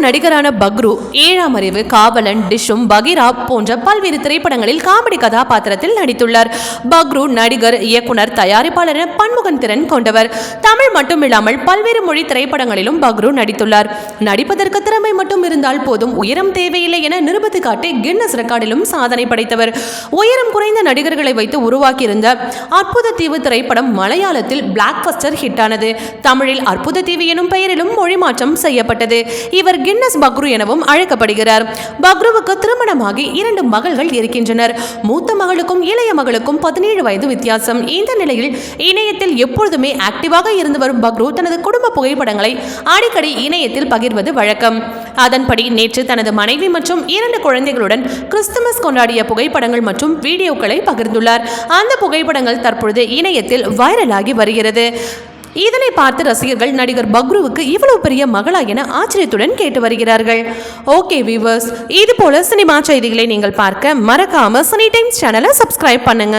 நடிகரான பக்ரு ஏழாம் அறிவு காவலன் டிஷும் பகிரா போன்ற பல்வேறு திரைப்படங்களில் காமெடி கதாபாத்திரத்தில் நடித்துள்ளார். பக்ரு நடிகர் இயக்குனர் தயாரிப்பாளர் என பன்முகன் திறன் கொண்டவர். தமிழ் மட்டுமில்லாமல் பல்வேறு மொழி திரைப்படங்களிலும் பக்ரு நடித்துள்ளார். நடிப்பதற்கு மட்டும் இருந்தால் போதும் உயரம் தேவையில்லை என நிரூபித்து காட்டி கின்னஸ் ரெக்கார்டிலும் சாதனை படைத்தவர். உயரம் குறைந்த நடிகர்களை வைத்து உருவாக்கியிருந்த அற்புத தீவு திரைப்படம் மலையாளத்தில் பிளாக் பஸ்டர் ஹிட்டானது தமிழில் அற்புத தீவு எனும் பெயரிலும் மொழி மாற்றம் செய்யப்பட்டது. இவர் கின்னஸ் பக்ரு எனவும் அழைக்கப்படுகிறார். பக்ருவுக்கு திருமணமாகி இரண்டு மகள்கள் இருக்கின்றனர். மூத்த மகளுக்கும் இளைய மகளுக்கும் பதினேழு வயது வித்தியாசம். இந்த நிலையில் இணையத்தில் எப்பொழுதுமே ஆக்டிவாக இருந்து வரும் பக்ரு தனது குடும்ப புகைப்படங்களை அடிக்கடி இணையத்தில் பகிர்வது வழக்கம். அதன்படி நேற்று தனது மனைவி மற்றும் இரண்டு குழந்தைகளுடன் கிறிஸ்துமஸ் கொண்டாடிய புகைப்படங்கள் மற்றும் வீடியோக்களை பகிர்ந்துள்ளார். அந்த புகைப்படங்கள் தற்பொழுது இணையத்தில் வைரலாகி வருகிறது. இதனை பார்த்து ரசிகர்கள் நடிகர் பக்ருவுக்கு இவ்வளவு பெரிய மகளா என ஆச்சரியத்துடன் கேட்டு வருகிறார்கள். ஓகே வியூவர்ஸ் இது போல சினிமா செய்திகளை நீங்கள் பார்க்க மறக்காம சினி டைம்ஸ் சேனலை சப்ஸ்கிரைப் பண்ணுங்க.